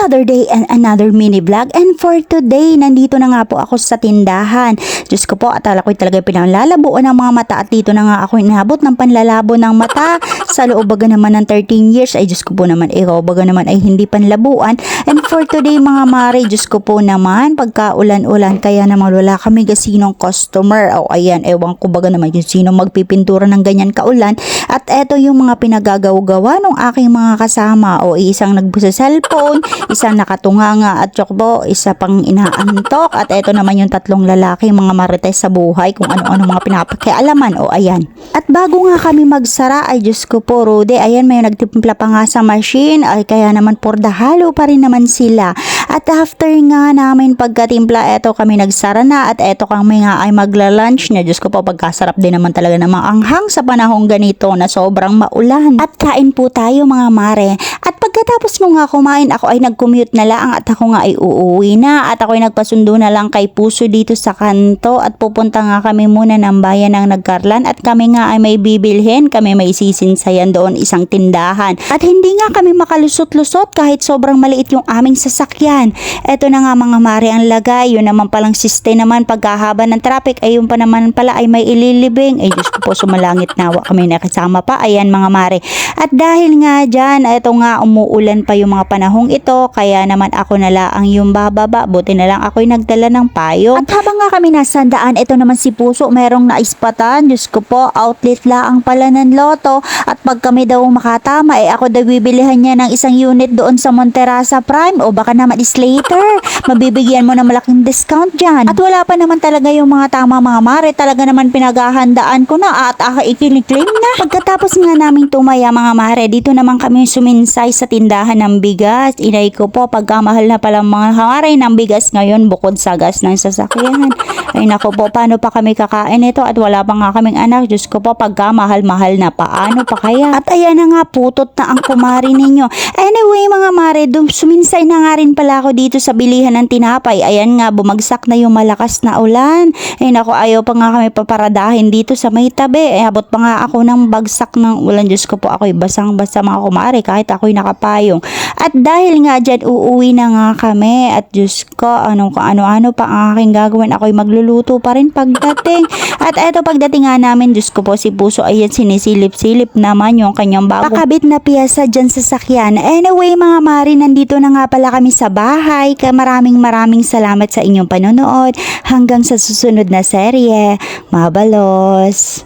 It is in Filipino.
Another day and another mini vlog and for today, nandito na nga po ako sa tindahan. Diyos ko po, atala ko talaga pinanlalabuan ng mga mata at dito na nga ako inabot ng panlalabo ng mata. Sa loob baga naman ng 13 years, ay Diyos ko po naman, ikaw baga naman ay hindi panlabuan. And for today mga mare, Diyos ko po naman, pagka ulan-ulan, kaya naman wala kami gasinong customer. O ayan, ewan ko baga naman yung sino magpipintura ng ganyan kaulan. At eto yung mga pinagagawa ng aking mga kasama. O isang nagbusa cellphone, isang nakatunganga at tsok po, isa pang inaantok. At eto naman yung tatlong lalaki, mga marites sa buhay, kung ano-ano mga pinapakialaman. O ayan. At bago nga kami magsara, ay Diyos ko po, Rude, ayan, may nagtimpla pa nga sa machine. Ay kaya naman por dahalo pa rin naman sila. At after nga namin pagkatimpla, eto kami nagsara na at eto kami nga ay magla-lunch na. Diyos ko po, pagkasarap din naman talaga ng mga anghang sa panahong ganito na sobrang maulan. At kain po tayo mga mare. At pagkatapos mo nga kumain, ako ay nag-commute na lang at ako nga ay uuwi na. At ako ay nagpasundo na lang kay Puso dito sa kanto at pupunta nga kami muna ng bayan ng Nagkarlan at kami nga ay may bibilhin, kami may sisinsayan doon isang tindahan. At hindi nga kami makalusot-lusot kahit sobrang maliit yung aming sasakyan. Eto na nga mga mare ang lagay, yun naman palang siste naman pagkahaba ng traffic, ay yun pa naman pala ay may ililibing. Ay Diyos ko po, sumalangit nawa kami nakasama pa. Ayan mga mare. At dahil nga dyan, eto nga umuulan pa yung mga panahong ito, kaya naman ako na lang yung bababa. Buti na lang ako'y nagdala ng payo. At habang nga kami nasa daan, ito naman si Puso, merong naispatan. Diyos ko po, outlet lang pala ng loto. At pag kami daw makatama, eh ako daw bibilihan niya ng isang unit doon sa Monterasa Prime o baka naman is later. Mabibigyan mo ng malaking discount dyan. At wala pa naman talaga yung mga tama mga mare. Talaga naman pinaghahandaan ko na at ako ikiniklaim na. Pagkatapos nga namin tumaya mga mare, dito naman kami suminsay sa tindahan ng bigas. Inay ko po, pagkamahal na pala mga mare ng bigas ngayon bukod sa gas ng sasakyan. Ay nako po, paano pa kami kakain ito at wala pa nga kaming anak. Diyos ko po, pagkamahal-mahal na paano pa kaya? At ayan na nga, putot na ang kumari ninyo. Anyway mga mare, suminsay na nga rin pala ako dito sa bilihan ng tinapay. Ayan nga, bumagsak na yung malakas na ulan. Ay nako, ayaw pa nga kami paparadahin dito sa may tabi. Eh, abot pa nga ako ng bagsak ng ulan. Diyos ko po, ako'y basang-basa mga kumare kahit ako'y nakapayong. At dahil nga dyan, uuwi na nga kami. At Diyos ko, ano, kung ano-ano pa ang aking gagawin. Ako'y magluluto pa rin pagdating. At eto, pagdating nga namin, Diyos ko po, si Puso, ayan, sinisilip-silip naman yung kanyang bago. Pakabit na piyesa dyan sa sakyan. Anyway, mga mari, nandito na nga pala kami sa bahay. Maraming maraming salamat sa inyong panonood. Hanggang sa susunod na serye. Mabalos!